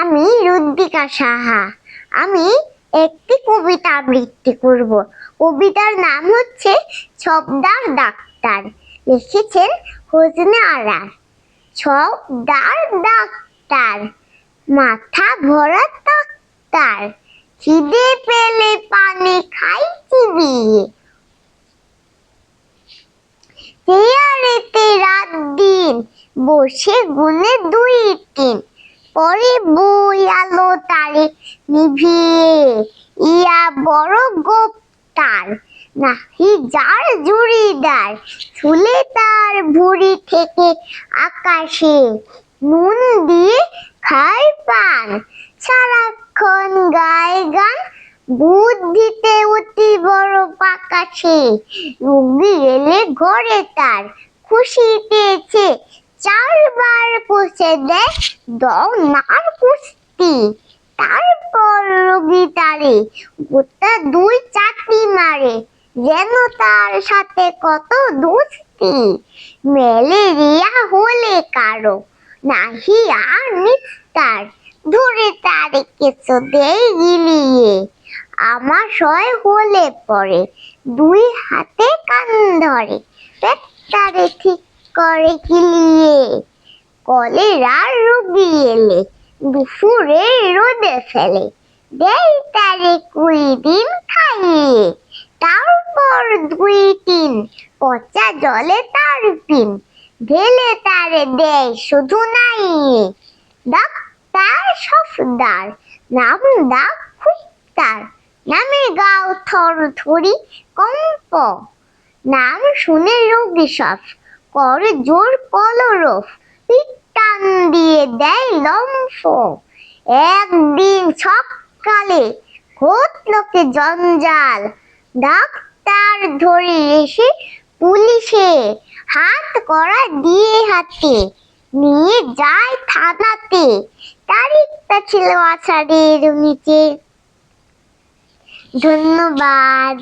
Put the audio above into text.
আমি রুদ্রিকা সাহা। আমি একটি কবিতা আবৃত্তি করব। কবিতার নাম হচ্ছে ছবদার ডাক্তার। লিখেছেন হোসনে আরা ছবদার ডাক্তার, মাথা ভরা ডাক্তার, খিদে পেলে পানি খাই চিবিয়ে চেয়ারেতে রাত দিন, বসে গুনে দুই তিন পরে বই আলো তারে নিভিয়ে, ইয়া বড় গোপ গোপ্তার নাহি যার জুড়িদার ছুলে তার ভুড়ি থেকে আকাশে। নুন দিয়ে খায় পান, সারাক্ষণ গায় গান। বুদ্ধিতে অতি বড় পাকাছে রুগী এলে ঘরে তার। খুশি পেয়েছে চারবার কষে দেয় দম নার কুস্তি তারপর রোগী তারে গোটা দুই চাকরি মারে, যেন তার সাথে কত দুস্তি ম্যালেরিয়া হলে কারও নাহি আর নিস্তার। ধরে তারে কিছু দেই গিলিয়ে। আমার সয় হলে পরে দুই হাতে কান ধরে পেটটারে ঠিক করে গিলিয়ে কলেরার রোগী এলে দুপুরে রোদে ফেলে। দেই তারে কুড়ি দিন খাইয়ে, তারপর দুই তিন পচা জলে তার পিন। ঢেলে তারে দেয় শুধু নাই ডাক্তার সফদার, নাম ডাক খুঁজতার নামে গাও থর থরি কম্প। নাম শুনে রোগী সব করে জোর কলরফ টান দিয়ে দেয় লম্ফ। একদিন সকালে ঘটলোকে জঞ্জাল। ডাক্তার ধরে এসে পুলিশে হাত করা দিয়ে হাতে নিয়ে যায় থানাতে। তারিখটা ছিল আষাঢ়ের নিচে। ধন্যবাদ।